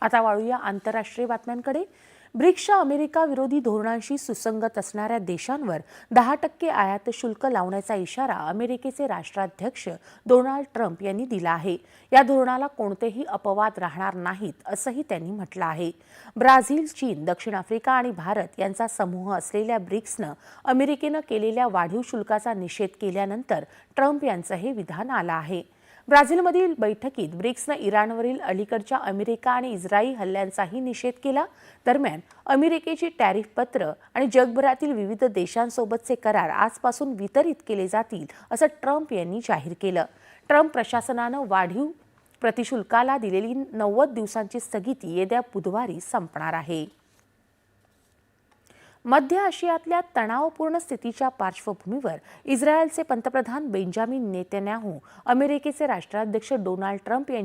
आता वाळूया आंतरराष्ट्रीय बातम्यांकडे. ब्रिक्सच्या अमेरिका विरोधी धोरणांशी सुसंगत असणाऱ्या देशांवर दहा टक्के आयात शुल्क लावण्याचा इशारा अमेरिकेचे राष्ट्राध्यक्ष डोनाल्ड ट्रम्प यांनी दिला आहे. या धोरणाला कोणतेही अपवाद राहणार नाहीत असंही त्यांनी म्हटलं आहे. ब्राझील चीन दक्षिण आफ्रिका आणि भारत यांचा समूह असलेल्या ब्रिक्सनं अमेरिकेनं केलेल्या वाढीव शुल्काचा निषेध केल्यानंतर ट्रम्प यांचं हे विधान आलं आहे. ब्राझीलमधील बैठकीत ब्रिक्सनं इराणवरील अलीकडच्या अमेरिका आणि इस्रायल हल्ल्यांचाही निषेध केला. दरम्यान अमेरिकेची टॅरिफ पत्र आणि जगभरातील विविध देशांसोबतचे करार आजपासून वितरित केले जातील असं ट्रम्प यांनी जाहीर केलं. ट्रम्प प्रशासनानं वाढीव प्रतिशुल्काला दिलेली नव्वद दिवसांची स्थगिती येत्या बुधवारी संपणार आहे. मध्य आशियातल्या तणावपूर्ण स्थितीच्या पार्श्वभूमीवर इस्रायलचे पंतप्रधान बेंजामिन नेतन्याहू अमेरिकेचे राष्ट्राध्यक्ष डोनाल्ड ट्रम्प यांच्या